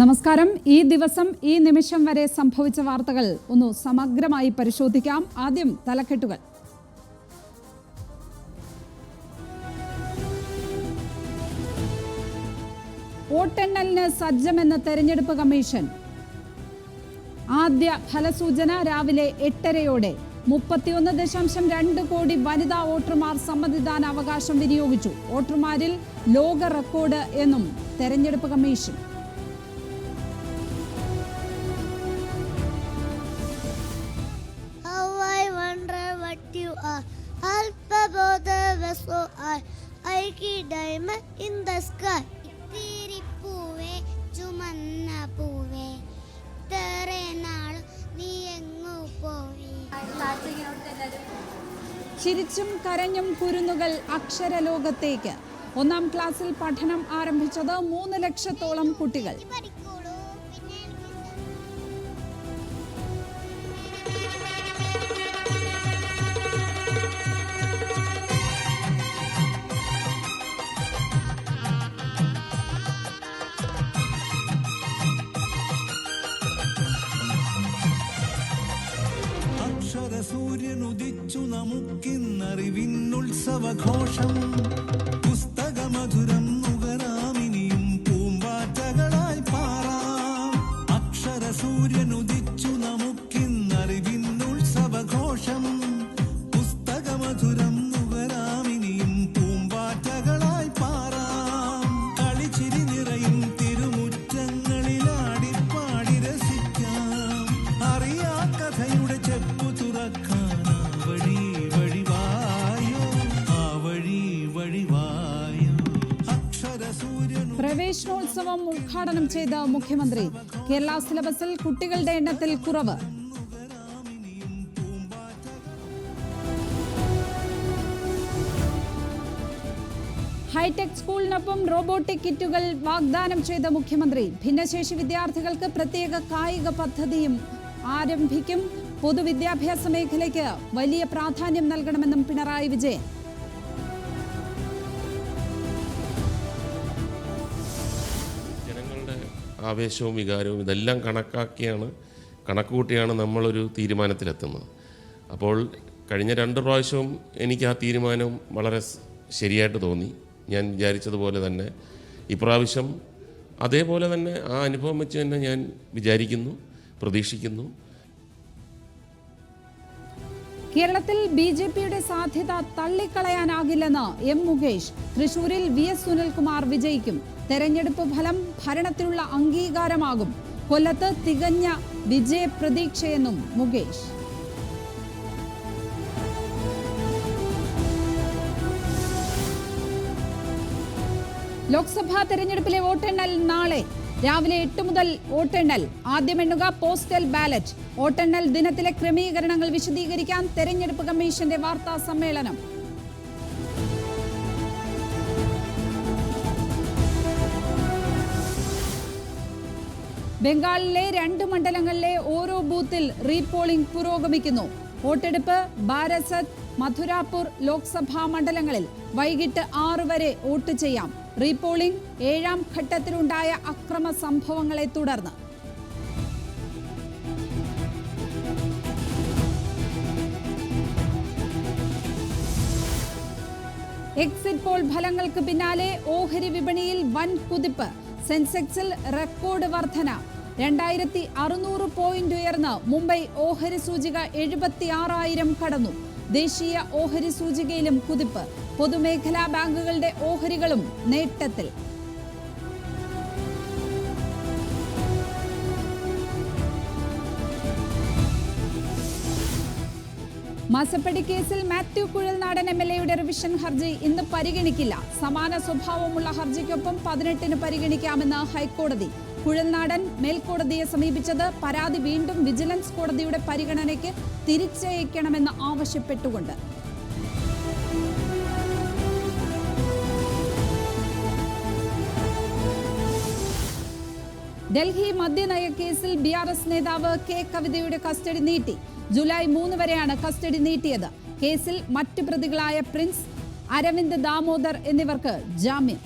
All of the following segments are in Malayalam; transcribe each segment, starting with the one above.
നമസ്കാരം. ഈ ദിവസം ഈ നിമിഷം വരെ സംഭവിച്ച വാർത്തകൾ ഒന്ന് സമഗ്രമായി പരിശോധിക്കാം. ആദ്യം തലക്കെട്ടുകൾ. വോട്ടെണ്ണലിന് സജ്ജമെന്ന് തെരഞ്ഞെടുപ്പ് കമ്മീഷൻ. ആദ്യ ഫലസൂചന രാവിലെ എട്ടരയോടെ. മുപ്പത്തിയൊന്ന് ദശാംശം രണ്ട് കോടി വനിതാ വോട്ടർമാർ സമ്മതിദാന അവകാശം വിനിയോഗിച്ചു. വോട്ടർമാരിൽ ലോക റെക്കോർഡ് എന്നും തെരഞ്ഞെടുപ്പ് commission. Above the vessel are. I in the sky the പൂവേ ചുമന്ന പൂവേ. ഇത്രേ നാൾ നീ എങ്ങു പോയി ചിരിച്ചും കരഞ്ഞും കുരുന്നുകൾ അക്ഷരലോകത്തേക്ക്. ഒന്നാം ക്ലാസ്സിൽ പഠനം ആരംഭിച്ചത് മൂന്ന് ലക്ഷത്തോളം കുട്ടികൾ. 我口声。ഉദ്ഘാടനം ചെയ്ത മുഖ്യമന്ത്രി കേരള സിലബസിൽ കുട്ടികളുടെ എണ്ണത്തിൽ കുറവ്. ഹൈടെക് സ്കൂളിനൊപ്പം റോബോട്ടിക് കിറ്റുകൾ വാഗ്ദാനം ചെയ്ത മുഖ്യമന്ത്രി ഭിന്നശേഷി വിദ്യാർത്ഥികൾക്ക് പ്രത്യേക കായിക പദ്ധതിയും ആരംഭിക്കും. പൊതുവിദ്യാഭ്യാസ മേഖലയ്ക്ക് വലിയ പ്രാധാന്യം നൽകണമെന്നും പിണറായി വിജയൻ. ആവേശവും വികാരവും ഇതെല്ലാം കണക്കാക്കിയാണ് കണക്കുകൂട്ടിയാണ് നമ്മളൊരു തീരുമാനത്തിലെത്തുന്നത്. അപ്പോൾ കഴിഞ്ഞ രണ്ട് പ്രാവശ്യവും എനിക്ക് ആ തീരുമാനം വളരെ ശരിയായിട്ട് തോന്നി. ഞാൻ വിചാരിച്ചതുപോലെ തന്നെ ഇപ്രാവശ്യം അതേപോലെ തന്നെ ആ അനുഭവം വെച്ച് തന്നെ ഞാൻ വിചാരിക്കുന്നു പ്രതീക്ഷിക്കുന്നു. കേരളത്തിൽ ബി ജെ പിയുടെ സാധ്യത തള്ളിക്കളയാനാകില്ലെന്ന് എം മുകേഷ്. തൃശൂരിൽ വി എസ് സുനിൽകുമാർ വിജയിക്കും. തെരഞ്ഞെടുപ്പ് ഫലം ഭരണത്തിനുള്ള അംഗീകാരമാകും. കൊല്ലത്ത് തികഞ്ഞ വിജയപ്രതീക്ഷയെന്നും മുകേഷ്. ലോക്സഭാ തെരഞ്ഞെടുപ്പിലെ വോട്ടെണ്ണൽ നാളെ. രാവിലെ എട്ട് മുതൽ വോട്ടെണ്ണൽ. ആദ്യം എണ്ണുക പോസ്റ്റൽ ബാലറ്റ്. വോട്ടെണ്ണൽ ദിനത്തിലെ ക്രമീകരണങ്ങൾ വിശദീകരിക്കാൻ തെരഞ്ഞെടുപ്പ് കമ്മീഷന്റെ വാർത്താ സമ്മേളനം. ബംഗാളിലെ രണ്ട് മണ്ഡലങ്ങളിലെ ഓരോ ബൂത്തിൽ റീപോളിംഗ് പുരോഗമിക്കുന്നു. വോട്ടെടുപ്പ് ബാരസത് മധുരാപൂർ ലോക്സഭാ മണ്ഡലങ്ങളിൽ വൈകിട്ട് ആറ് വരെ വോട്ട് ചെയ്യാം. റീപോളിംഗ് ഏഴാം ഘട്ടത്തിലുണ്ടായ അക്രമ സംഭവങ്ങളെ തുടർന്ന്. എക്സിറ്റ് പോൾ ഫലങ്ങൾക്ക് പിന്നാലെ ഓഹരി വിപണിയിൽ വൻ കുതിപ്പ്. സെൻസെക്സിൽ റെക്കോർഡ് വർധന. രണ്ടായിരത്തി അറുന്നൂറ് പോയിന്റ് ഉയർന്ന് മുംബൈ ഓഹരി സൂചിക എഴുപത്തി ആറായിരം കടന്നു. ദേശീയ ഓഹരി സൂചികയിലും കുതിപ്പ്. പൊതുമേഖലാ ബാങ്കുകളുടെ ഓഹരികളും നേട്ടത്തിൽ. മാസപ്പടി കേസിൽ മാത്യു കുഴൽനാടൻ എം എൽ എയുടെ റിവിഷൻ ഹർജി ഇന്ന് പരിഗണിക്കില്ല. സമാന സ്വഭാവമുള്ള ഹർജിക്കൊപ്പം പതിനെട്ടിന് പരിഗണിക്കാമെന്ന് ഹൈക്കോടതി. കുഴൽനാടൻ മേൽക്കോടതിയെ സമീപിച്ചത് പരാതി വീണ്ടും വിജിലൻസ് കോടതിയുടെ പരിഗണനയ്ക്ക് തിരിച്ചയക്കണമെന്ന് ആവശ്യപ്പെട്ടുകൊണ്ട്. ഡൽഹി മദ്യനയ കേസിൽ ബി ആർ എസ് നേതാവ് കെ കവിതയുടെ കസ്റ്റഡി നീട്ടി. ജൂലൈ മൂന്ന് വരെയാണ് കസ്റ്റഡി നീട്ടിയത്. കേസിൽ മറ്റു പ്രതികളായ പ്രിൻസ് അരവിന്ദ് ദാമോദർ എന്നിവർക്ക് ജാമ്യം.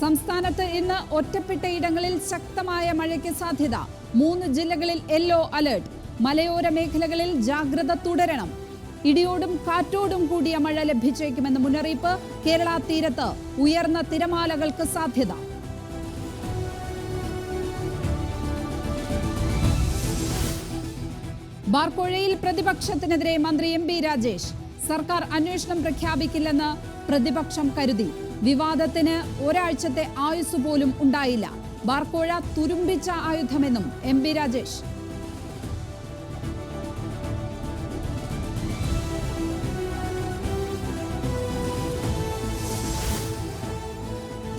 സംസ്ഥാനത്ത് ഇന്ന് ഒറ്റപ്പെട്ട ഇടങ്ങളിൽ ശക്തമായ മഴയ്ക്ക് സാധ്യത. മൂന്ന് ജില്ലകളിൽ യെല്ലോ അലേർട്ട്. മലയോര മേഖലകളിൽ ജാഗ്രത തുടരണം. ഇടിയോടും കാറ്റോടും കൂടിയ മഴ ലഭിച്ചേക്കുമെന്ന് മുന്നറിയിപ്പ് കേരള തീരത്ത് ഉയർന്ന തിരമാലകൾക്ക് സാധ്യത. ബാർക്കോഴയിൽ പ്രതിപക്ഷത്തിനെതിരെ മന്ത്രി എം ബി രാജേഷ്. സർക്കാർ അന്വേഷണം പ്രഖ്യാപിക്കില്ലെന്ന് പ്രതിപക്ഷം കരുതി. വിവാദത്തിന് ഒരാഴ്ചത്തെ ആയുസ് പോലും ഉണ്ടായില്ല. ബാർക്കോഴ തുരുമ്പിച്ച ആയുധമെന്നും എം ബി രാജേഷ്.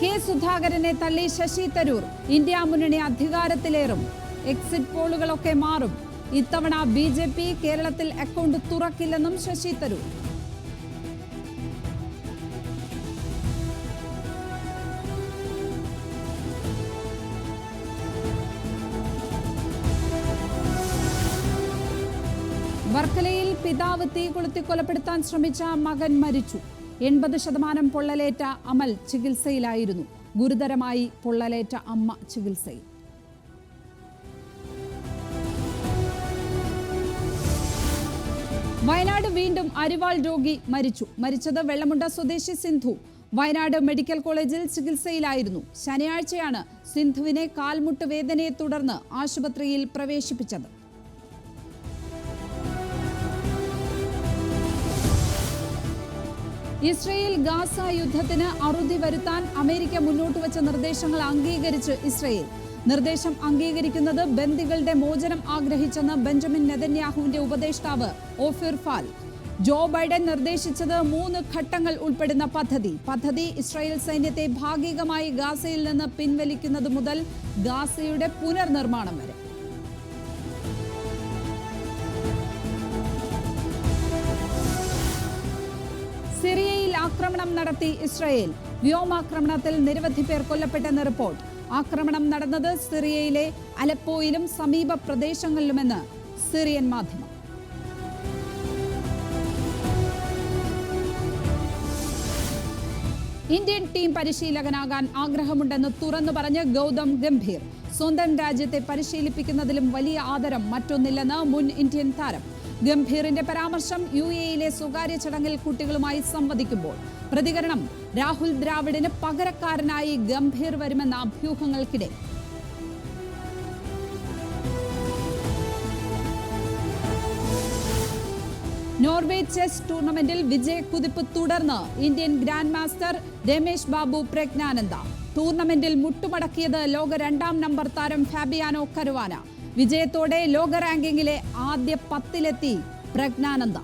കെ സുധാകരനെ തള്ളി ശശി തരൂർ ഇന്ത്യ മുന്നണി അധികാരത്തിലേറും. എക്സിറ്റ് പോളുകളൊക്കെ മാറും. ഇത്തവണ ബി ജെ പി കേരളത്തിൽ അക്കൗണ്ട് തുറക്കില്ലെന്നും ശശി തരൂർ. വർക്കലയിൽ പിതാവ് തീ കൊളുത്തി കൊലപ്പെടുത്താൻ ശ്രമിച്ച മകൻ മരിച്ചു. എൺപത് ശതമാനം പൊള്ളലേറ്റ അമൽ ചികിത്സയിലായിരുന്നു. ഗുരുതരമായി പൊള്ളലേറ്റ അമ്മ ചികിത്സയിൽ. വയനാട് വീണ്ടും അരിവാൾ രോഗി മരിച്ചു. മരിച്ചത് വെള്ളമുണ്ട സ്വദേശി സിന്ധു. വയനാട് മെഡിക്കൽ കോളേജിൽ ചികിത്സയിലായിരുന്നു. ശനിയാഴ്ചയാണ് സിന്ധുവിനെ കാൽമുട്ട് വേദനയെ തുടർന്ന് ആശുപത്രിയിൽ പ്രവേശിപ്പിച്ചത്. ഇസ്രയേൽ ഗാസ യുദ്ധത്തിന് അറുതി വരുത്താൻ അമേരിക്ക മുന്നോട്ട് വച്ച നിർദ്ദേശങ്ങൾ അംഗീകരിച്ച് ഇസ്രയേൽ. നിർദ്ദേശം അംഗീകരിക്കുന്നത് ബന്ദികളുടെ മോചനം ആഗ്രഹിച്ചെന്ന് ബെഞ്ചമിൻ നെതന്യാഹുവിന്റെ ഉപദേഷ്ടാവ് ഓഫിർ ഫാൽ ജോ ബൈഡൻ നിർദ്ദേശിച്ചത് മൂന്ന് ഘട്ടങ്ങൾ ഉൾപ്പെടുന്ന പദ്ധതി. പദ്ധതി ഇസ്രായേൽ സൈന്യത്തെ ഭാഗികമായി ഗാസയിൽ നിന്ന് പിൻവലിക്കുന്നത് മുതൽ ഗാസയുടെ പുനർനിർമ്മാണം വരെ. ആക്രമണം നടത്തി ഇസ്രയേൽ. വ്യോമാക്രമണത്തിൽ നിരവധി പേർ കൊല്ലപ്പെട്ടെന്ന് റിപ്പോർട്ട്. ആക്രമണം നടന്നത് സിറിയയിലെ അലപ്പോയിലും സമീപ പ്രദേശങ്ങളിലുമെന്ന് സിറിയൻ മാധ്യമം. ഇന്ത്യൻ ടീം പരിശീലകനാകാൻ ആഗ്രഹമുണ്ടെന്ന് തുറന്നു പറഞ്ഞ് ഗൗതം ഗംഭീർ. സ്വന്തം രാജ്യത്തെ പരിശീലിപ്പിക്കുന്നതിലും വലിയ ആദരം മറ്റൊന്നില്ലെന്ന് മുൻ ഇന്ത്യൻ താരം ഗംഭീറിന്റെ പരാമർശം യു എയിലെ സ്വകാര്യ ചടങ്ങിൽ കുട്ടികളുമായി സംവദിക്കുമ്പോൾ. പ്രതികരണം രാഹുൽ ദ്രാവിഡിന് പകരക്കാരനായി ഗംഭീർ വരുമെന്ന അഭ്യൂഹങ്ങൾക്കിടെ. നോർവേ ചെസ് ടൂർണമെന്റിൽ വിജയക്കുതിപ്പ് തുടർന്ന് Indian grand master Ramesh Babu Praggnanandhaa. ടൂർണമെന്റിൽ മുട്ടുമടക്കിയത് ലോക രണ്ടാം നമ്പർ താരം ഫാബിയാനോ കരുവാന. വിജയത്തോടെ ലോക റാങ്കിങ്ങിലെ ആദ്യ പത്തിലെത്തി പ്രജ്ഞാനന്ദ.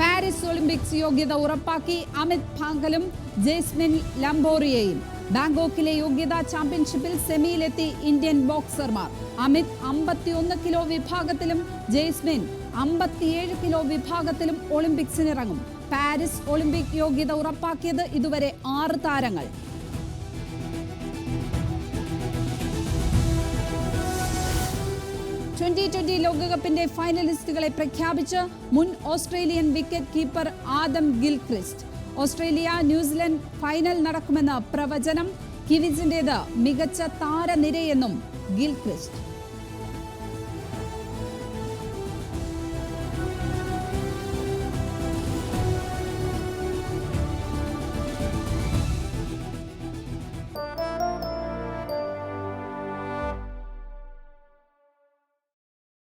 പാരീസ് ഒളിമ്പിക്സ് യോഗ്യത ഉറപ്പാക്കി അമിത് ഭാങ്കലും ജെയ്സ്മിൻ ലംബോറിയയും ബാങ്കോക്കിലെ യോഗ്യതാ ചാമ്പ്യൻഷിപ്പിൽ സെമിയിലെത്തി ഇന്ത്യൻ ബോക്സർമാർ. അമിത് അമ്പത്തിയൊന്ന് കിലോ വിഭാഗത്തിലും ജെയ്സ്മിൻ അമ്പത്തിയേഴ് കിലോ വിഭാഗത്തിലും ഒളിമ്പിക്സിനിറങ്ങും. പാരീസ് ഒളിമ്പിക് യോഗ്യത ഉറപ്പാക്കിയത് ഇതുവരെ ആറ് താരങ്ങൾ. ട്വന്റി ട്വന്റി ലോകകപ്പിന്റെ ഫൈനലിസ്റ്റുകളെ പ്രഖ്യാപിച്ച് മുൻ Australian wicket keeper Adam Gilchrist. Australia New Zealand final നടക്കുമെന്ന് പ്രവചനം കിവിസിന്റേത് മികച്ച താരനിരയെന്നും ഗിൽക്രിസ്റ്റ്.